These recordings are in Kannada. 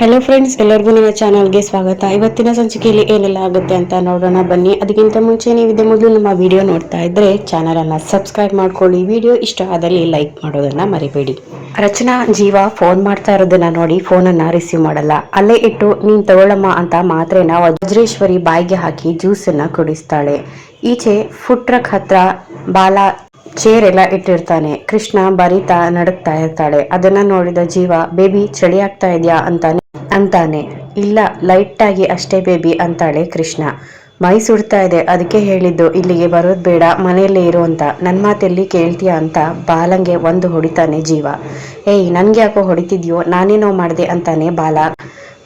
ಹಲೋ ಫ್ರೆಂಡ್ಸ್ ಎಲ್ಲರಿಗೂ ನನ್ನ ಚಾನಲ್ಗೆ ಸ್ವಾಗತ. ಇವತ್ತಿನ ಸಂಚಿಕೆಯಲ್ಲಿ ಏನೆಲ್ಲ ಆಗುತ್ತೆ ಅಂತ ನೋಡೋಣ. ಬನ್ನಿ, ಅದಕ್ಕಿಂತ ಮುಂಚೆ ನೀವು ಇದೇ ಮೊದಲು ನಮ್ಮ ವಿಡಿಯೋ ನೋಡ್ತಾ ಇದ್ರೆ ಚಾನಲ್ ಅನ್ನ ಸಬ್ಸ್ಕ್ರೈಬ್ ಮಾಡ್ಕೊಳ್ಳಿ. ವಿಡಿಯೋ ಇಷ್ಟ ಆದಲ್ಲಿ ಲೈಕ್ ಮಾಡೋದನ್ನ ಮರಿಬೇಡಿ. ರಚನಾ, ಜೀವ ಫೋನ್ ಮಾಡ್ತಾ ಇರೋದನ್ನ ನೋಡಿ ಫೋನನ್ನು ರಿಸೀವ್ ಮಾಡಲ್ಲ. ಅಲ್ಲೇ ಇಟ್ಟು, ನೀನ್ ತಗೊಳ್ಳಮ್ಮ ಅಂತ ಮಾತ್ರೆನ ವಜ್ರೇಶ್ವರಿ ಬಾಯಿಗೆ ಹಾಕಿ ಜ್ಯೂಸನ್ನ ಕುಡಿಸ್ತಾಳೆ. ಈಚೆ ಫುಡ್ ಟ್ರಕ್ ಹತ್ರ ಬಾಲ ಚೇರ್ ಎಲ್ಲ ಇಟ್ಟಿರ್ತಾನೆ. ಕೃಷ್ಣ, ಬರಿತಾ ನಡುಕ್ತಾ ಇರ್ತಾಳೆ. ಅದನ್ನ ನೋಡಿದ ಜೀವ, ಬೇಬಿ, ಚಳಿ ಆಗ್ತಾ ಇದೆಯಾ? ಅಂತಾನೆ ಅಂತಾನೆ. ಇಲ್ಲ ಲೈಟಾಗಿ ಅಷ್ಟೇ ಬೇಬಿ ಅಂತಾಳೆ ಕೃಷ್ಣ. ಮೈ ಸುಡ್ತಾ ಇದೆ, ಅದಕ್ಕೆ ಹೇಳಿದ್ದು, ಇಲ್ಲಿಗೆ ಬರೋದು ಬೇಡ, ಮನೆಯಲ್ಲೇ ಇರು ಅಂತ. ನನ್ನ ಮಾತೆಲ್ಲಿ ಕೇಳ್ತೀಯ ಅಂತ ಬಾಲಂಗೆ ಒಂದು ಹೊಡಿತಾನೆ ಜೀವ. ಏಯ್ ನನಗೆ ಯಾಕೋ ಹೊಡಿತಿದ್ಯೋ ನಾನೇನೋ ಮಾಡಿದೆ ಅಂತಾನೆ ಬಾಲ.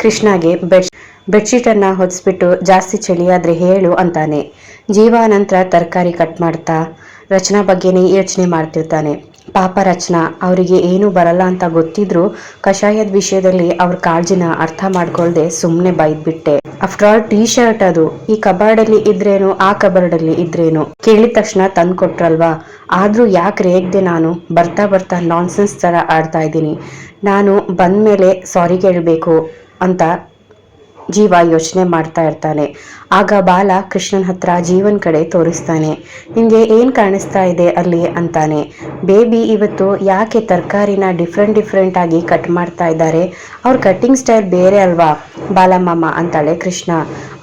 ಕೃಷ್ಣಗೆ ಬೆಡ್ ಬೆಡ್ಶೀಟನ್ನು ಹೊದಿಸ್ಬಿಟ್ಟು, ಜಾಸ್ತಿ ಚಳಿ ಆದ್ರೆ ಹೇಳು ಅಂತಾನೆ. ಜೀವ ನಂತರ ತರಕಾರಿ ಕಟ್ ಮಾಡ್ತಾ, ರಚನಾ ಬಗ್ಗೆನೇ ಯೋಚನೆ ಮಾಡ್ತಿರ್ತಾನೆ. ಪಾಪ ರಚನಾ ಅವರಿಗೆ ಏನೂ ಬರಲ್ಲ ಅಂತ ಗೊತ್ತಿದ್ರು ಕಷಾಯದ ವಿಷಯದಲ್ಲಿ ಅವ್ರ ಕಾಳಜಿನ ಅರ್ಥ ಮಾಡ್ಕೊಳ್ದೆ ಸುಮ್ಮನೆ ಬೈದ್ಬಿಟ್ಟೆ. ಆಫ್ಟರ್ ಆಲ್ ಟೀ ಶರ್ಟ್ ಅದು. ಈ ಕಬಾರ್ಡಲ್ಲಿ ಇದ್ರೇನು, ಆ ಕಬಾರ್ಡಲ್ಲಿ ಇದ್ರೇನು? ಕೇಳಿದ ತಕ್ಷಣ ತಂದು ಕೊಟ್ರಲ್ವಾ ಆದ್ರೂ ಯಾಕೆ ರೇಗ್ದೆ ನಾನು? ಬರ್ತಾ ಬರ್ತಾ ನಾನ್ಸೆನ್ಸ್ ತರ ಆಡ್ತಾ ಇದ್ದೀನಿ. ನಾನು ಬಂದ್ಮೇಲೆ ಸಾರಿ ಕೇಳಬೇಕು ಅಂತ ಜೀವ ಯೋಚನೆ ಮಾಡ್ತಾ ಇರ್ತಾನೆ. ಆಗ ಬಾಲ ಕೃಷ್ಣನ್ ಹತ್ರ ಜೀವನ್ ಕಡೆ ತೋರಿಸ್ತಾನೆ. ನಿಂಗೆ ಏನ್ ಕಾಣಿಸ್ತಾ ಇದೆ ಅಲ್ಲಿ ಅಂತಾನೆ. ಬೇಬಿ ಇವತ್ತು ಯಾಕೆ ತರಕಾರಿನ ಡಿಫ್ರೆಂಟ್ ಡಿಫ್ರೆಂಟ್ ಆಗಿ ಕಟ್ ಮಾಡ್ತಾ ಇದ್ದಾರೆ? ಅವ್ರ ಕಟ್ಟಿಂಗ್ ಸ್ಟೈಲ್ ಬೇರೆ ಅಲ್ವಾ? ಬಾಲಮ್ಮಮ್ಮ ಅಂತಾಳೆ ಕೃಷ್ಣ.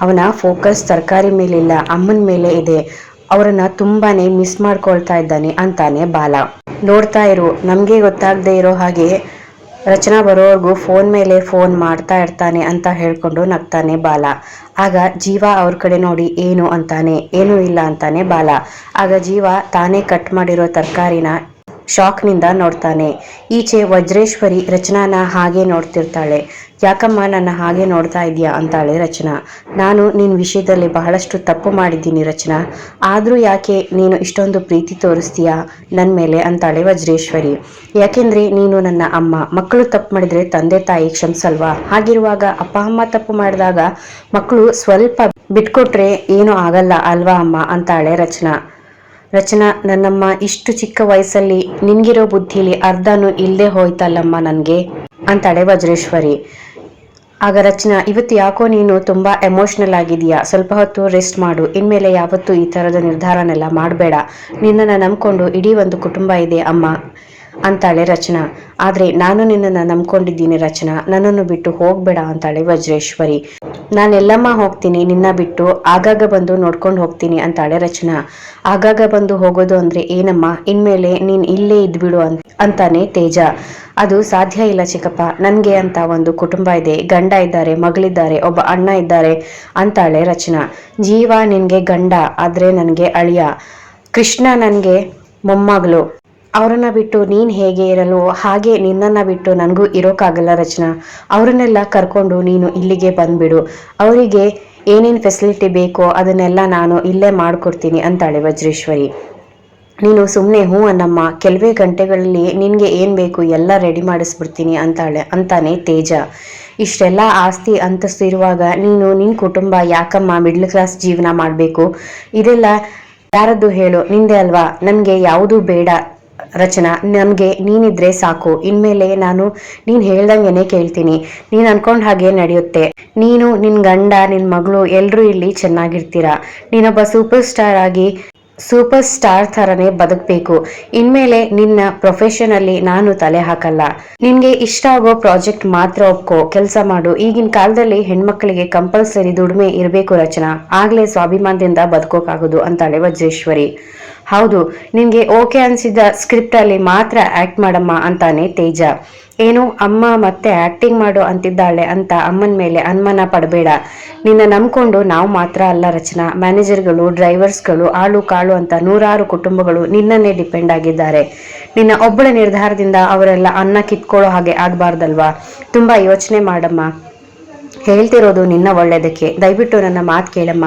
ಅವನ ಫೋಕಸ್ ತರಕಾರಿ ಮೇಲಿಲ್ಲ, ಅಮ್ಮನ ಮೇಲೆ ಇದೆ. ಅವರನ್ನ ತುಂಬಾನೇ ಮಿಸ್ ಮಾಡ್ಕೊಳ್ತಾ ಇದ್ದಾನೆ ಅಂತಾನೆ ಬಾಲ. ನೋಡ್ತಾ ಇರು, ನಮ್ಗೆ ಗೊತ್ತಾಗದೆ ಇರೋ ಹಾಗೆ ರಚನಾ ಬರೋವರೆಗೂ ಫೋನ್ ಮೇಲೆ ಫೋನ್ ಮಾಡ್ತಾ ಇರ್ತಾನೆ ಅಂತ ಹೇಳ್ಕೊಂಡು ನಗ್ತಾನೆ ಬಾಲ. ಆಗ ಜೀವ ಅವ್ರ ಕಡೆ ನೋಡಿ ಏನು ಅಂತಾನೆ, ಏನೂ ಇಲ್ಲ ಅಂತಾನೆ ಬಾಲ. ಆಗ ಜೀವ ತಾನೇ ಕಟ್ ಮಾಡಿರೋ ತರಕಾರಿನ ಶಾಕ್ನಿಂದ ನೋಡ್ತಾನೆ. ಈಚೆ ವಜ್ರೇಶ್ವರಿ ರಚನಾನ ಹಾಗೆ ನೋಡ್ತಿರ್ತಾಳೆ. ಯಾಕಮ್ಮ ನನ್ನ ಹಾಗೆ ನೋಡ್ತಾ ಇದೀಯಾ ಅಂತಾಳೆ ರಚನಾ. ನಾನು ನಿನ್ನ ವಿಷಯದಲ್ಲಿ ಬಹಳಷ್ಟು ತಪ್ಪು ಮಾಡಿದ್ದೀನಿ ರಚನಾ. ಆದರೂ ಯಾಕೆ ನೀನು ಇಷ್ಟೊಂದು ಪ್ರೀತಿ ತೋರಿಸ್ತೀಯಾ ನನ್ನ ಮೇಲೆ ಅಂತಾಳೆ ವಜ್ರೇಶ್ವರಿ. ಯಾಕೆಂದ್ರೆ ನೀನು ನನ್ನ ಅಮ್ಮ, ಮಕ್ಕಳು ತಪ್ಪು ಮಾಡಿದ್ರೆ ತಂದೆ ತಾಯಿ ಕ್ಷಮಿಸಲ್ವಾ? ಹಾಗಿರುವಾಗ ಅಪ್ಪ, ಅಮ್ಮ ತಪ್ಪು ಮಾಡಿದಾಗ ಮಕ್ಕಳು ಸ್ವಲ್ಪ ಬಿಟ್ಕೊಟ್ರೆ ಏನೂ ಆಗಲ್ಲ ಅಲ್ವಾ ಅಮ್ಮ ಅಂತಾಳೆ ರಚನಾ. ರಚನಾ, ನನ್ನಮ್ಮ ಇಷ್ಟು ಚಿಕ್ಕ ವಯಸ್ಸಲ್ಲಿ ನಿನ್ಗಿರೋ ಬುದ್ಧಿಲಿ ಅರ್ಧನೂ ಇಲ್ಲದೆ ಹೋಯ್ತಲ್ಲಮ್ಮ ನನಗೆ? ಅಂತಾಳೆ ವಜ್ರೇಶ್ವರಿ. ಆಗ ರಚನಾ, ಇವತ್ತು ಯಾಕೋ ನೀನು ತುಂಬಾ ಎಮೋಷ್ನಲ್ ಆಗಿದೆಯಾ ಸ್ವಲ್ಪ ಹೊತ್ತು ರೆಸ್ಟ್ ಮಾಡು. ಇನ್ಮೇಲೆ ಯಾವತ್ತೂ ಈ ಥರದ ನಿರ್ಧಾರನೆಲ್ಲ ಮಾಡಬೇಡ. ನಿನ್ನನ್ನು ನಂಬ್ಕೊಂಡು ಇಡೀ ಒಂದು ಕುಟುಂಬ ಇದೆ, ಅಮ್ಮ. ಅಂತಾಳೆ ರಚನಾ. ಆದ್ರೆ ನಾನು ನಿನ್ನನ್ನ ನಂಬ್ಕೊಂಡಿದ್ದೀನಿ ರಚನಾ. ನನ್ನನ್ನು ಬಿಟ್ಟು ಹೋಗ್ಬೇಡ ಅಂತಾಳೆ ವಜ್ರೇಶ್ವರಿ. ನಾನೆಲ್ಲಮ್ಮ ಹೋಗ್ತೀನಿ, ನಿನ್ನ ಬಿಟ್ಟು ಆಗಾಗ ಬಂದು ನೋಡ್ಕೊಂಡು ಹೋಗ್ತೀನಿ ಅಂತಾಳೆ ರಚನಾ. ಆಗಾಗ ಬಂದು ಹೋಗೋದು ಅಂದ್ರೆ ಏನಮ್ಮ? ಇನ್ಮೇಲೆ ನೀನ್ ಇಲ್ಲೇ ಇದ್ಬಿಡು ಅಂತ ಅಂತಾನೆ ತೇಜ. ಅದು ಸಾಧ್ಯ ಇಲ್ಲ ಚಿಕ್ಕಪ್ಪ. ನನ್ಗೆ ಅಂತ ಒಂದು ಕುಟುಂಬ ಇದೆ. ಗಂಡ ಇದ್ದಾರೆ, ಮಗಳಿದ್ದಾರೆ, ಒಬ್ಬ ಅಣ್ಣ ಇದ್ದಾರೆ ಅಂತಾಳೆ ರಚನಾ. ಜೀವ ನಿನ್ಗೆ ಗಂಡ, ಆದ್ರೆ ನನ್ಗೆ ಅಳಿಯ. ಕೃಷ್ಣ ನನ್ಗೆ ಮೊಮ್ಮಗಳು. ಅವರನ್ನ ಬಿಟ್ಟು ನೀನ್ ಹೇಗೆ ಇರಲು ಹಾಗೆ ನಿನ್ನನ್ನ ಬಿಟ್ಟು ನನಗೂ ಇರೋಕ್ಕಾಗಲ್ಲ ರಚನಾ. ಅವರನ್ನೆಲ್ಲ ಕರ್ಕೊಂಡು ನೀನು ಇಲ್ಲಿಗೆ ಬಂದ್ಬಿಡು. ಅವರಿಗೆ ಏನೇನು ಫೆಸಿಲಿಟಿ ಬೇಕೋ ಅದನ್ನೆಲ್ಲ ನಾನು ಇಲ್ಲೇ ಮಾಡ್ಕೊಡ್ತೀನಿ ಅಂತಾಳೆ ವಜ್ರೇಶ್ವರಿ. ನೀನು ಸುಮ್ಮನೆ ಹ್ಞೂ ಅನ್ನಮ್ಮ, ಕೆಲವೇ ಗಂಟೆಗಳಲ್ಲಿ ನಿನಗೆ ಏನು ಬೇಕು ಎಲ್ಲ ರೆಡಿ ಮಾಡಿಸ್ಬಿಡ್ತೀನಿ ಅಂತಾಳೆ ಅಂತಾನೆ ತೇಜ. ಇಷ್ಟೆಲ್ಲ ಆಸ್ತಿ ಅಂತಸ್ತು ಇರುವಾಗ ನೀನು ನಿನ್ನ ಕುಟುಂಬ ಯಾಕಮ್ಮ ಮಿಡ್ಲ್ ಕ್ಲಾಸ್ ಜೀವನ ಮಾಡಬೇಕು? ಇದೆಲ್ಲ ಯಾರದ್ದು ಹೇಳು, ನಿಂದೆ ಅಲ್ವಾ? ನನಗೆ ಯಾವುದೂ ಬೇಡ. ರಚನಾ, ನಮಗೆ ನೀನಿದ್ರೆ ಸಾಕು. ಇನ್ಮೇಲೆ ನಾನು ನೀನು ಹೇಳ್ದಂಗೆನೆ ಕೇಳ್ತೀನಿ. ನೀನು ಅನ್ಕೊಂಡ ಹಾಗೆ ನಡೆಯುತ್ತೆ. ನೀನು ನಿನ್ನ ಗಂಡ ನಿನ್ನ ಮಗಳು ಎಲ್ಲರೂ ಇಲ್ಲಿ ಚೆನ್ನಾಗಿರ್ತೀರಾ? ನೀನೊಬ್ಬ ಸೂಪರ್ ಸ್ಟಾರ್ ಆಗಿ ಸೂಪರ್ ಸ್ಟಾರ್ ಥರನೇ ಬದುಕಬೇಕು. ಇನ್ಮೇಲೆ ನಿನ್ನ ಪ್ರೊಫೆಷನಲ್ಲಿ ನಾನು ತಲೆ ಹಾಕಲ್ಲ. ನಿನ್ಗೆ ಇಷ್ಟ ಆಗೋ ಪ್ರಾಜೆಕ್ಟ್ ಮಾತ್ರ ಒಪ್ಕೋ. ಕೆಲಸ ಮಾಡು. ಈಗಿನ ಕಾಲದಲ್ಲಿ ಹೆಣ್ಮಕ್ಳಿಗೆ ಕಂಪಲ್ಸರಿ ದುಡಿಮೆ ಇರಬೇಕು ರಚನಾ. ಆಗ್ಲೇ ಸ್ವಾಭಿಮಾನದಿಂದ ಬದುಕೋಕಾಗೋದು ಅಂತಾಳೆ ವಜ್ರೇಶ್ವರಿ. ಹೌದು, ನಿನ್ಗೆ ಓಕೆ ಅನ್ಸಿದ ಸ್ಕ್ರಿಪ್ಟ್ ಅಲ್ಲಿ ಮಾತ್ರ ಆಕ್ಟ್ ಮಾಡಮ್ಮ ಅಂತಾನೆ ತೇಜ. ಏನು, ಅಮ್ಮ ಮತ್ತೆ ಆಕ್ಟಿಂಗ್ ಮಾಡು ಅಂತಿದ್ದಾಳೆ ಅಂತ ಅಮ್ಮನ ಮೇಲೆ ಅನುಮಾನ ಪಡಬೇಡ. ನಿನ್ನ ನಂಬ್ಕೊಂಡು ನಾವು ಮಾತ್ರ ಅಲ್ಲ ರಚನಾ ಮ್ಯಾನೇಜರ್ಗಳು ಡ್ರೈವರ್ಸ್ಗಳು ಆಳು ಕಾಳು ಅಂತ ನೂರಾರು ಕುಟುಂಬಗಳು ನಿನ್ನನ್ನೇ ಡಿಪೆಂಡ್ ಆಗಿದ್ದಾರೆ. ನಿನ್ನ ಒಬ್ಬಳ ನಿರ್ಧಾರದಿಂದ ಅವರೆಲ್ಲ ಅನ್ನ ಕಿತ್ಕೊಳ್ಳೋ ಹಾಗೆ ಆಗಬಾರ್ದಲ್ವಾ? ತುಂಬಾ ಯೋಚನೆ ಮಾಡಮ್ಮ. ಹೇಳ್ತಿರೋದು ನಿನ್ನ ಒಳ್ಳೇದಕ್ಕೆ. ದಯವಿಟ್ಟು ನನ್ನ ಮಾತು ಕೇಳಮ್ಮ.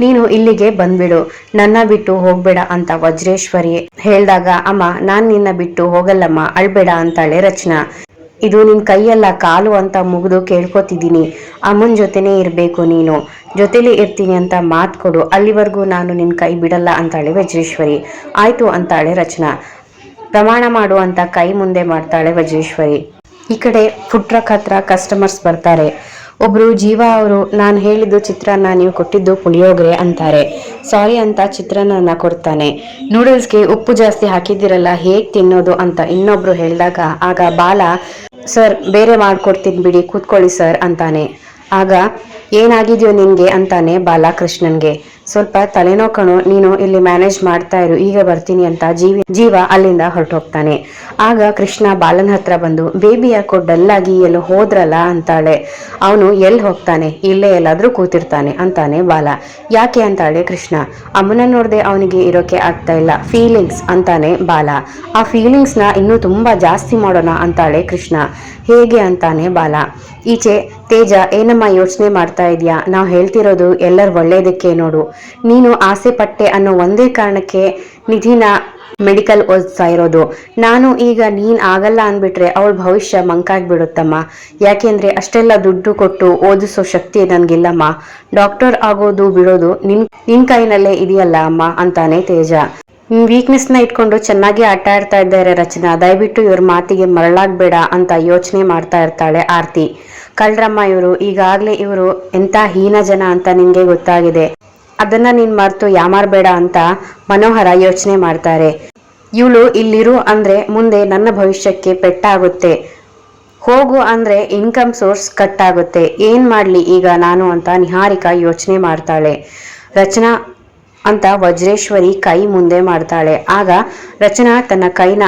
ನೀನು ಇಲ್ಲಿಗೆ ಬಂದ್ಬಿಡು. ನನ್ನ ಬಿಟ್ಟು ಹೋಗ್ಬೇಡ ಅಂತ ವಜ್ರೇಶ್ವರಿ ಹೇಳ್ದಾಗ, ಅಮ್ಮ, ನಾನ್ ನಿನ್ನ ಬಿಟ್ಟು ಹೋಗಲ್ಲಮ್ಮ, ಅಳ್ಬೇಡ ಅಂತಾಳೆ ರಚನಾ. ಇದು ನಿನ್ ಕೈಯಲ್ಲ ಕಾಲು ಅಂತ ಮುಗಿದು ಕೇಳ್ಕೊತಿದ್ದೀನಿ. ಅಮ್ಮನ ಜೊತೆನೆ ಇರಬೇಕು ನೀನು. ಜೊತೆಲಿ ಇರ್ತೀನಿ ಅಂತ ಮಾತು ಕೊಡು. ಅಲ್ಲಿವರೆಗೂ ನಾನು ನಿನ್ನ ಕೈ ಬಿಡಲ್ಲ ಅಂತಾಳೆ ವಜ್ರೇಶ್ವರಿ. ಆಯ್ತು ಅಂತಾಳೆ ರಚನಾ. ಪ್ರಮಾಣ ಮಾಡು ಅಂತ ಕೈ ಮುಂದೆ ಮಾಡ್ತಾಳೆ ವಜ್ರೇಶ್ವರಿ. ಈ ಕಡೆ ಫುಡ್ ಟ್ರಕ್ ಹತ್ರ ಕಸ್ಟಮರ್ಸ್ ಬರ್ತಾರೆ. ಒಬ್ರು ಜೀವ ಅವರು, ನಾನು ಹೇಳಿದ್ದು ಚಿತ್ರಾನ್ನ ನೀವು ಕೊಟ್ಟಿದ್ದು ಪುಳಿಯೋಗರೆ ಅಂತಾರೆ. ಸಾರಿ ಅಂತ ಚಿತ್ರಾನ್ನ ಕೊಡ್ತಾನೆ. ನೂಡಲ್ಸ್ಗೆ ಉಪ್ಪು ಜಾಸ್ತಿ ಹಾಕಿದ್ದೀರಲ್ಲ, ಹೇಗೆ ತಿನ್ನೋದು ಅಂತ ಇನ್ನೊಬ್ರು ಹೇಳಿದಾಗ, ಆಗ ಬಾಲ, ಸರ್, ಬೇರೆ ಮಾಡ್ಕೊಡ್ತೀನಿ ಬಿಡಿ, ಕೂತ್ಕೊಳ್ಳಿ ಸರ್ ಅಂತಾನೆ. ಆಗ, ಏನಾಗಿದೆಯೋ ನಿನಗೆ ಅಂತಾನೆ ಬಾಲಕೃಷ್ಣನ್ಗೆ. ಸ್ವಲ್ಪ ತಲೆನೋ ಕಣೋ ನೀನು ಇಲ್ಲಿ ಮ್ಯಾನೇಜ್ ಮಾಡ್ತಾ ಇರು, ಈಗ ಬರ್ತೀನಿ ಅಂತ ಜೀವಿ, ಜೀವ ಅಲ್ಲಿಂದ ಹೊರಟೋಗ್ತಾನೆ. ಆಗ ಕೃಷ್ಣ ಬಾಲನ ಹತ್ರ ಬಂದು ಬೇಬಿ ಯಾಕೋ ಡಲ್ ಆಗಿ ಎಲ್ಲೋ ಹೋದ್ರಲ್ಲ? ಅಂತಾಳೆ. ಅವನು ಎಲ್ಲಿ ಹೋಗ್ತಾನೆ? ಇಲ್ಲೇ ಎಲ್ಲಾದ್ರೂ ಕೂತಿರ್ತಾನೆ, ಅಂತಾನೆ ಬಾಲ. ಯಾಕೆ? ಅಂತಾಳೆ ಕೃಷ್ಣ. ಅಮ್ಮನ ನೋಡದೆ ಅವನಿಗೆ ಇರೋಕೆ ಆಗ್ತಾ ಇಲ್ಲ ಫೀಲಿಂಗ್ಸ್ ಅಂತಾನೆ ಬಾಲ. ಆ ಫೀಲಿಂಗ್ಸ್ನ ಇನ್ನೂ ತುಂಬಾ ಜಾಸ್ತಿ ಮಾಡೋಣ, ಅಂತಾಳೆ ಕೃಷ್ಣ. ಹೇಗೆ? ಅಂತಾನೆ ಬಾಲ. ಈಚೆ, ತೇಜ, ಏನಮ್ಮ ಯೋಚನೆ ಮಾಡ್ತಾ ಇದೀಯಾ? ನಾವು ಹೇಳ್ತಿರೋದು ಎಲ್ಲರ ಒಳ್ಳೇದಕ್ಕೆ ನೋಡು. ನೀನು ಆಸೆ ಪಟ್ಟೆ ಅನ್ನೋ ಒಂದೇ ಕಾರಣಕ್ಕೆ ನಿಧಿನ ಮೆಡಿಕಲ್ ಓದಿಸ್ತಾ ಇರೋದು. ನಾನು ಈಗ ನೀನ್ ಆಗಲ್ಲ ಅಂದ್ಬಿಟ್ರೆ ಅವಳ ಭವಿಷ್ಯ ಮಂಕಾಗ್ಬಿಡುತ್ತಮ್ಮ. ಯಾಕೆಂದ್ರೆ ಅಷ್ಟೆಲ್ಲ ದುಡ್ಡು ಕೊಟ್ಟು ಓದಿಸೋ ಶಕ್ತಿ ನನ್ಗಿಲ್ಲಮ್ಮ. ಡಾಕ್ಟರ್ ಆಗೋದು ಬಿಡೋದು ನಿನ್ ನಿನ್ ಕೈನಲ್ಲೇ ಇದೆಯಲ್ಲ ಅಮ್ಮ ಅಂತಾನೆ ತೇಜ. ವೀಕ್ನೆಸ್ನ ಇಟ್ಕೊಂಡು ಚೆನ್ನಾಗಿ ಆಟ ಆಡ್ತಾ ಇದ್ದಾರೆ ರಚನಾ. ದಯವಿಟ್ಟು ಇವ್ರ ಮಾತಿಗೆ ಮರಳಾಗ್ಬೇಡ ಅಂತ ಯೋಚನೆ ಮಾಡ್ತಾ ಇರ್ತಾಳೆ ಆರ್ತಿ. ಕಳ್ರಮ್ಮ ಇವರು, ಈಗಾಗ್ಲೇ ಇವರು ಎಂತ ಹೀನ ಜನ ಅಂತ ನಿಮ್ಗೆ ಗೊತ್ತಾಗಿದೆ. ಅದನ್ನ ನೀನ್ ಮರ್ತು ಯಾಮಾರ್ಬೇಡ ಅಂತ ಮನೋಹರ ಯೋಚನೆ ಮಾಡ್ತಾರೆ. ಇವಳು ಇಲ್ಲಿರು ಅಂದ್ರೆ ಮುಂದೆ ನನ್ನ ಭವಿಷ್ಯಕ್ಕೆ ಪೆಟ್ಟಾಗುತ್ತೆ. ಹೋಗು ಅಂದ್ರೆ ಇನ್ಕಮ್ ಸೋರ್ಸ್ ಕಟ್ ಆಗುತ್ತೆ ಏನ್ ಮಾಡ್ಲಿ ಈಗ ನಾನು ಅಂತ ನಿಹಾರಿಕಾ ಯೋಚನೆ ಮಾಡ್ತಾಳೆ. ರಚನಾ ಅಂತ ವಜ್ರೇಶ್ವರಿ ಕೈ ಮುಂದೆ ಮಾಡ್ತಾಳೆ. ಆಗ ರಚನಾ ತನ್ನ ಕೈನ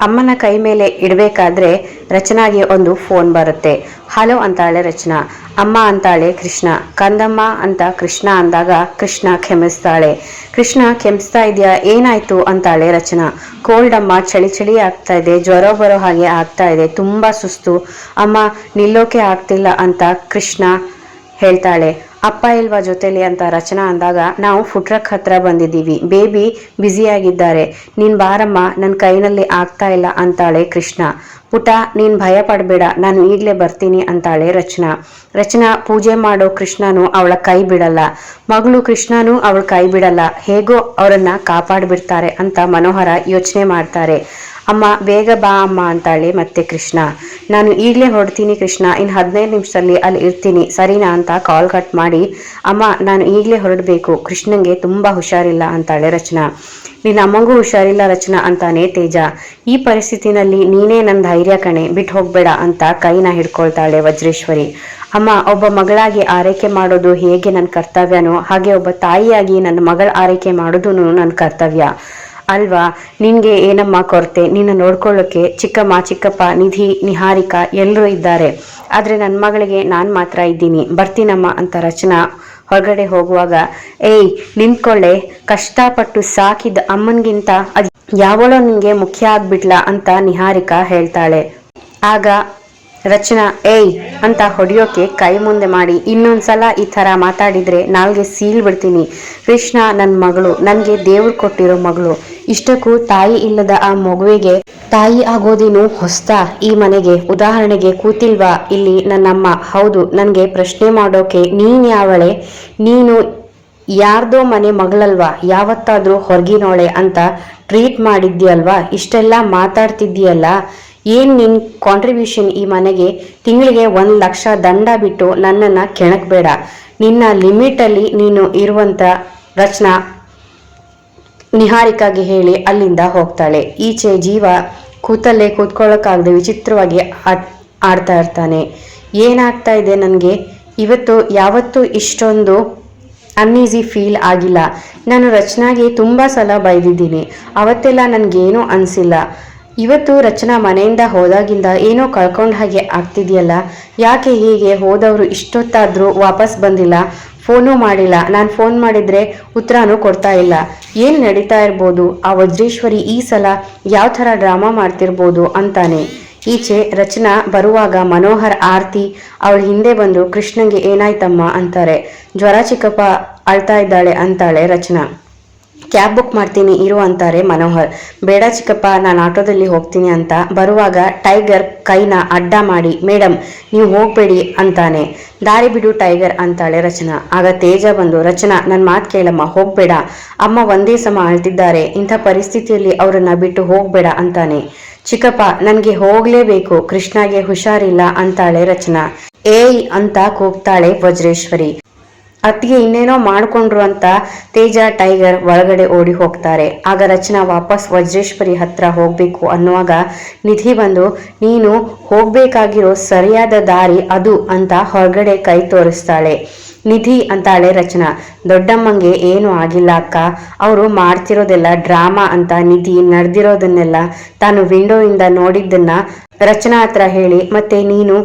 ಅಮ್ಮನ ಕೈ ಮೇಲೆ ಇಡಬೇಕಾದ್ರೆ ರಚನಾಗೆ ಒಂದು ಫೋನ್ ಬರುತ್ತೆ. ಹಲೋ ಅಂತಾಳೆ ರಚನಾ. ಅಮ್ಮ ಅಂತಾಳೆ ಕೃಷ್ಣ. ಕಂದಮ್ಮ ಅಂತ ಕೃಷ್ಣ ಅಂದಾಗ ಕೃಷ್ಣ ಕೆಮ್ಮಿಸ್ತಾಳೆ ಕೃಷ್ಣ ಕೆಮ್ಸ್ತಾ ಇದೆಯಾ? ಏನಾಯ್ತು? ಅಂತಾಳೆ ರಚನಾ. ಕೋಲ್ಡ್ ಅಮ್ಮ ಚಳಿ ಚಳಿ ಆಗ್ತಾ ಇದೆ. ಜ್ವರ ಬರೋ ಹಾಗೆ ಆಗ್ತಾ ಇದೆ. ತುಂಬಾ ಸುಸ್ತು. ಅಮ್ಮ, ನಿಲ್ಲೋಕೆ ಆಗ್ತಿಲ್ಲ ಅಂತ ಕೃಷ್ಣ ಹೇಳ್ತಾಳೆ, ಅಪ್ಪ ಇಲ್ವಾ ಜೊತೆಲಿ? ಅಂತ ರಚನಾ ಅಂದಾಗ, ನಾವು ಫುಟ್ರಕ್ ಹತ್ರ ಬಂದಿದ್ದೀವಿ. ಬೇಬಿ ಬ್ಯುಸಿಯಾಗಿದ್ದಾರೆ. ನೀನ್ ಬಾರಮ್ಮ ನನ್ನ ಕೈನಲ್ಲಿ ಆಗ್ತಾ ಇಲ್ಲ ಅಂತಾಳೆ ಕೃಷ್ಣ. ಪುಟ, ನೀನ್ ಭಯ ಪಡಬೇಡ, ನಾನು ಈಗಲೇ ಬರ್ತೀನಿ ಅಂತಾಳೆ ರಚನಾ. ರಚನಾ, ಪೂಜೆ ಮಾಡೋ ಕೃಷ್ಣನು ಅವಳ ಕೈ ಬಿಡಲ್ಲ. ಮಗಳು ಕೃಷ್ಣನು ಅವಳ ಕೈ ಬಿಡಲ್ಲ. ಹೇಗೋ ಅವರನ್ನ ಕಾಪಾಡ್ಬಿಡ್ತಾರೆ ಅಂತ ಮನೋಹರ ಯೋಚನೆ ಮಾಡ್ತಾರೆ. ಅಮ್ಮ, ಬೇಗ ಬಾ ಅಮ್ಮ ಅಂತಾಳೆ ಮತ್ತೆ ಕೃಷ್ಣ. ನಾನು ಈಗಲೇ ಹೊರಡ್ತೀನಿ ಕೃಷ್ಣ ಇನ್ನು ಹದಿನೈದು ನಿಮಿಷದಲ್ಲಿ ಅಲ್ಲಿ ಇರ್ತೀನಿ, ಸರಿನಾ ಅಂತ ಕಾಲ್ ಕಟ್ ಮಾಡಿ, ಅಮ್ಮ, ನಾನು ಈಗಲೇ ಹೊರಡಬೇಕು, ಕೃಷ್ಣಂಗೆ ತುಂಬಾ ಹುಷಾರಿಲ್ಲ ಅಂತಾಳೆ ರಚನಾ. ನಿನ್ನ ಅಮ್ಮಂಗೂ ಹುಷಾರಿಲ್ಲ ರಚನಾ ಅಂತಾನೆ ತೇಜ. ಈ ಪರಿಸ್ಥಿತಿನಲ್ಲಿ ನೀನೇ ನನ್ನ ಧೈರ್ಯ ಕಣೆ ಬಿಟ್ಟು ಹೋಗ್ಬೇಡ ಅಂತ ಕೈನ ಹಿಡ್ಕೊಳ್ತಾಳೆ ವಜ್ರೇಶ್ವರಿ. ಅಮ್ಮ, ಒಬ್ಬ ಮಗಳಾಗಿ ಆರೈಕೆ ಮಾಡೋದು ಹೇಗೆ ನನ್ನ ಕರ್ತವ್ಯನೋ, ಹಾಗೆ ಒಬ್ಬ ತಾಯಿಯಾಗಿ ನನ್ನ ಮಗಳ ಆರೈಕೆ ಮಾಡೋದು ನನ್ನ ಕರ್ತವ್ಯ. ಅಲ್ವಾ? ನಿನ್ಗೆ ಏನಮ್ಮ ಕೊರತೆ? ನಿನ್ನ ನೋಡ್ಕೊಳ್ಳೋಕೆ ಚಿಕ್ಕಮ್ಮ, ಚಿಕ್ಕಪ್ಪ, ನಿಧಿ, ನಿಹಾರಿಕಾ ಎಲ್ಲರೂ ಇದ್ದಾರೆ. ಆದ್ರೆ ನನ್ನ ಮಗಳಿಗೆ ನಾನು ಮಾತ್ರ ಇದ್ದೀನಿ. ಬರ್ತೀನಮ್ಮ ಅಂತ ರಚನಾ ಹೊರಗಡೆ ಹೋಗುವಾಗ, ಏಯ್ ನಿಂತ್ಕೊಳ್ಳೆ ಕಷ್ಟಪಟ್ಟು ಸಾಕಿದ ಅಮ್ಮನ್ಗಿಂತ ಅದ್ ಯಾವಳೋ ನಿನಗೆ ಮುಖ್ಯ ಆಗ್ಬಿಡ್ಲಾ ಅಂತ ನಿಹಾರಿಕಾ ಹೇಳ್ತಾಳೆ. ಆಗ ರಚನಾ, ಏಯ್ ಅಂತ ಹೊಡಿಯೋಕೆ ಕೈ ಮುಂದೆ ಮಾಡಿ. ಇನ್ನೊಂದ್ಸಲ ಈ ತರ ಮಾತಾಡಿದ್ರೆ ನಾಲ್ಗೆ ಸೀಲ್ ಬಿಡ್ತೀನಿ. ಕೃಷ್ಣ ನನ್ನ ಮಗಳು. ನನಗೆ ದೇವ್ರು ಕೊಟ್ಟಿರೋ ಮಗಳು. ಇಷ್ಟಕ್ಕೂ ತಾಯಿ ಇಲ್ಲದ ಆ ಮಗುವಿಗೆ ತಾಯಿ ಆಗೋದೇನು ಹೊಸ್ತಾ ಈ ಮನೆಗೆ? ಉದಾಹರಣೆಗೆ ಕೂತಿಲ್ವಾ? ಇಲ್ಲಿ ನನ್ನಮ್ಮ. ಹೌದು, ನನಗೆ ಪ್ರಶ್ನೆ ಮಾಡೋಕೆ ನೀನು ಯಾವಳೆ? ನೀನು ಯಾರ್ದೋ ಮನೆ ಮಗಳಲ್ವಾ? ಯಾವತ್ತಾದ್ರೂ ಹೊರಗಿನೋಳೆ ಅಂತ ಟ್ರೀಟ್ ಮಾಡಿದ್ಯಲ್ವಾ ಇಷ್ಟೆಲ್ಲ ಮಾತಾಡ್ತಿದ್ದೀಯಲ್ಲ. ಏನ್ ನಿನ್ ಕಾಂಟ್ರಿಬ್ಯೂಷನ್ ಈ ಮನೆಗೆ? ತಿಂಗಳಿಗೆ ಒಂದು ಲಕ್ಷ ದಂಡ ಬಿಟ್ಟು ನನ್ನನ್ನ ಕೆಣಕಬೇಡ ನಿನ್ನ ಲಿಮಿಟ್ ಅಲ್ಲಿ ನೀನು ಇರುವಂತ ರಚನಾ ನಿಹಾರಿಕಾಗೆ ಹೇಳಿ ಅಲ್ಲಿಂದ ಹೋಗ್ತಾಳೆ. ಈಚೆ ಜೀವ ಕೂತಲ್ಲೇ ಕೂತ್ಕೊಳ್ಳೋಕ್ಕಾಗದೆ ವಿಚಿತ್ರವಾಗಿ ಆಡ್, ಆಡ್ತಾ ಇರ್ತಾನೆ. ಏನಾಗ್ತಾ ಇದೆ ನನಗೆ? ಇವತ್ತು, ಯಾವತ್ತೂ ಇಷ್ಟೊಂದು ಅನ್ಈಸಿ ಫೀಲ್ ಆಗಿಲ್ಲ. ನಾನು ರಚನಾಗೆ ತುಂಬ ಸಲ ಬೈದಿದ್ದೀನಿ. ಅವತ್ತೆಲ್ಲ ನನಗೇನೂ ಅನಿಸಿಲ್ಲ. ಇವತ್ತು ರಚನಾ ಮನೆಯಿಂದ ಹೋದಾಗಿಂದ ಏನೋ ಕಳ್ಕೊಂಡ ಹಾಗೆ ಆಗ್ತಿದೆಯಲ್ಲ? ಯಾಕೆ ಹೀಗೆ ಹೋದವರು ಇಷ್ಟೊತ್ತಾದರೂ ವಾಪಸ್ ಬಂದಿಲ್ಲ? ಫೋನು ಮಾಡಿಲ್ಲ. ನಾನು ಫೋನ್ ಮಾಡಿದರೆ ಉತ್ತರನೂ ಕೊಡ್ತಾ ಇಲ್ಲ. ಏನು ನಡೀತಾ ಇರ್ಬೋದು? ಆ ವಜ್ರೇಶ್ವರಿ ಈ ಸಲ ಯಾವ ಥರ ಡ್ರಾಮಾ ಮಾಡ್ತಿರ್ಬೋದು ಅಂತಾನೆ. ಈಚೆ ರಚನಾ ಬರುವಾಗ ಮನೋಹರ್, ಆರ್ತಿ ಅವಳ ಹಿಂದೆ ಬಂದು ಕೃಷ್ಣಂಗೆ ಏನಾಯ್ತಮ್ಮ ಅಂತಾರೆ. ಜ್ವರ ಚಿಕ್ಕಪ್ಪ ಅಳ್ತಾ ಇದ್ದಾಳೆ ಅಂತಾಳೆ ರಚನಾ. ಕ್ಯಾಬ್ ಬುಕ್ ಮಾಡ್ತೀನಿ, ಇರು ಅಂತಾರೆ ಮನೋಹರ್. ಬೇಡ ಚಿಕ್ಕಪ್ಪ, ನಾನು ಆಟೋದಲ್ಲಿ ಹೋಗ್ತೀನಿ ಅಂತ. ಬರುವಾಗ ಟೈಗರ್ ಕೈನ ಅಡ್ಡ ಮಾಡಿ ಮೇಡಮ್ ನೀವು ಹೋಗ್ಬೇಡಿ ಅಂತಾನೆ. ದಾರಿ ಬಿಡು ಟೈಗರ್ ಅಂತಾಳೆ ರಚನಾ. ಆಗ ತೇಜ ಬಂದು, ರಚನಾ ನನ್ನ ಮಾತು ಕೇಳಮ್ಮ, ಹೋಗ್ಬೇಡ. ಅಮ್ಮ ಒಂದೇ ಸಮ ಅಳ್ತಿದ್ದಾರೆ. ಇಂಥ ಪರಿಸ್ಥಿತಿಯಲ್ಲಿ ಅವರನ್ನ ಬಿಟ್ಟು ಹೋಗ್ಬೇಡ ಅಂತಾನೆ. ಚಿಕ್ಕಪ್ಪ, ನನಗೆ ಹೋಗ್ಲೇಬೇಕು. ಕೃಷ್ಣಗೆ ಹುಷಾರಿಲ್ಲ ಅಂತಾಳೆ ರಚನಾ. ಏಯ್ ಅಂತ ಕೂಗ್ತಾಳೆ ವಜ್ರೇಶ್ವರಿ. ಅತ್ತಿಗೆ ಇನ್ನೇನೋ ಮಾಡ್ಕೊಂಡ್ರು ಅಂತ ತೇಜ ಟೈಗರ್ ಒಳಗಡೆ ಓಡಿ ಹೋಗ್ತಾರೆ. ಆಗ ರಚನಾ ವಾಪಸ್ ವಜ್ರೇಶ್ವರಿ ಹತ್ರ ಹೋಗಬೇಕು ಅನ್ನುವಾಗ ನಿಧಿ ಬಂದು, ನೀನು ಹೋಗಬೇಕಾಗಿರೋ ಸರಿಯಾದ ದಾರಿ ಅದು ಅಂತ ಹೊರಗಡೆ ಕೈ ತೋರಿಸ್ತಾಳೆ. ನಿಧಿ ಅಂತಾಳೆ ರಚನಾ, ದೊಡ್ಡಮ್ಮಂಗೆ ಏನು ಆಗಿಲ್ಲ ಅಕ್ಕ. ಅವರು ಮಾಡ್ತಿರೋದೆಲ್ಲ ಡ್ರಾಮಾ ಅಂತ ನಿಧಿ ನಡೆದಿರೋದನ್ನೆಲ್ಲ ತಾನು ವಿಂಡೋಯಿಂದ ನೋಡಿದ್ದನ್ನ ರಚನಾ ಹತ್ರ ಹೇಳಿ, ಮತ್ತೆ ನೀನು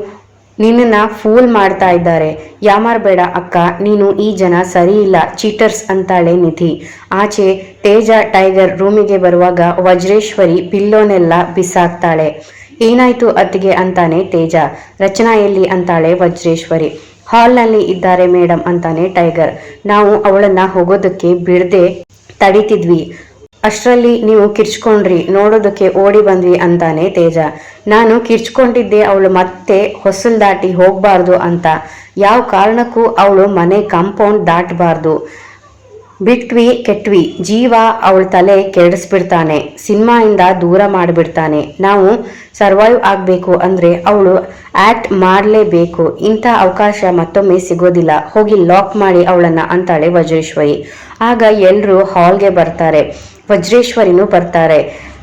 ನಿನ್ನನ್ನ ಫೂಲ್ ಮಾಡ್ತಾ ಇದ್ದಾರೆ. ಯಾಮಾರ್ಬೇಡ ಅಕ್ಕ, ನೀನು ಈ ಜನ ಸರಿ ಇಲ್ಲ ಚೀಟರ್ಸ್ ಅಂತಾಳೆ ನಿಧಿ. ಆಚೆ ತೇಜ ಟೈಗರ್ ರೂಮಿಗೆ ಬರುವಾಗ ವಜ್ರೇಶ್ವರಿ ಪಿಲ್ಲೋನೆಲ್ಲ ಬಿಸಾಕ್ತಾಳೆ. ಏನಾಯ್ತು ಅತ್ತಿಗೆ ಅಂತಾನೆ ತೇಜ. ರಚನಾ ಎಲ್ಲಿ ಅಂತಾಳೆ ವಜ್ರೇಶ್ವರಿ. ಹಾಲ್ನಲ್ಲಿ ಇದ್ದಾರೆ ಮೇಡಮ್ ಅಂತಾನೆ ಟೈಗರ್ ನಾವು ಅವಳನ್ನ ಹೋಗೋದಕ್ಕೆ ಬಿಡದೆ ತಡಿತಿದ್ವಿ. ಅಷ್ಟರಲ್ಲಿ ನೀವು ಕಿರ್ಚ್ಕೊಂಡ್ರಿ, ನೋಡೋದಕ್ಕೆ ಓಡಿ ಬಂದ್ವಿ ಅಂತಾನೆ ತೇಜ. ನಾನು ಕಿರ್ಚ್ಕೊಂಡಿದ್ದೆ, ಅವಳು ಮತ್ತೆ ಹೊಸಲ್ ದಾಟಿ ಹೋಗ್ಬಾರ್ದು ಅಂತ. ಯಾವ ಕಾರಣಕ್ಕೂ ಅವಳು ಮನೆ ಕಾಂಪೌಂಡ್ ದಾಟಬಾರ್ದು. ಬಿಟ್ವಿ, ಕೆಟ್ವಿ. ಜೀವ ಅವಳ ತಲೆ ಕೆಡಿಸ್ಬಿಡ್ತಾನೆ. ಸಿನಿಮಾಯಿಂದ ದೂರ ಮಾಡಿಬಿಡ್ತಾನೆ. ನಾವು ಸರ್ವೈವ್ ಆಗಬೇಕು ಅಂದರೆ ಅವಳು ಆ್ಯಕ್ಟ್ ಮಾಡಲೇಬೇಕು. ಇಂಥ ಅವಕಾಶ ಮತ್ತೊಮ್ಮೆ ಸಿಗೋದಿಲ್ಲ. ಹೋಗಿ ಲಾಕ್ ಮಾಡಿ ಅವಳನ್ನು ಅಂತಾಳೆ ವಜ್ರೇಶ್ವರಿ. ಆಗ ಎಲ್ಲರೂ ಹಾಲ್ಗೆ ಬರ್ತಾರೆ. ವಜ್ರೇಶ್ವರಿನೂ ಬರ್ತಾರೆ.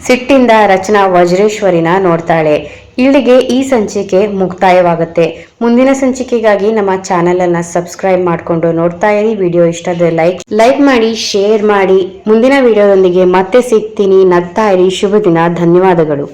ಸಿಟ್ಟಿಂದ ರಚನಾ ವಜ್ರೇಶ್ವರಿನ ನೋಡ್ತಾಳೆ. ಇಲ್ಲಿಗೆ ಈ ಸಂಚಿಕೆ ಮುಕ್ತಾಯವಾಗುತ್ತೆ. ಮುಂದಿನ ಸಂಚಿಕೆಗಾಗಿ ನಮ್ಮ ಚಾನೆಲ್ ಅನ್ನ ಸಬ್ಸ್ಕ್ರೈಬ್ ಮಾಡಿಕೊಂಡು ನೋಡ್ತಾ ಇರಿ. ವಿಡಿಯೋ ಇಷ್ಟದ ಲೈಕ್ ಲೈಕ್ ಮಾಡಿ, ಶೇರ್ ಮಾಡಿ. ಮುಂದಿನ ವಿಡಿಯೋದೊಂದಿಗೆ ಮತ್ತೆ ಸಿಗ್ತೀನಿ. ನಗ್ತಾ ಇರಿ. ಶುಭ ದಿನ. ಧನ್ಯವಾದಗಳು.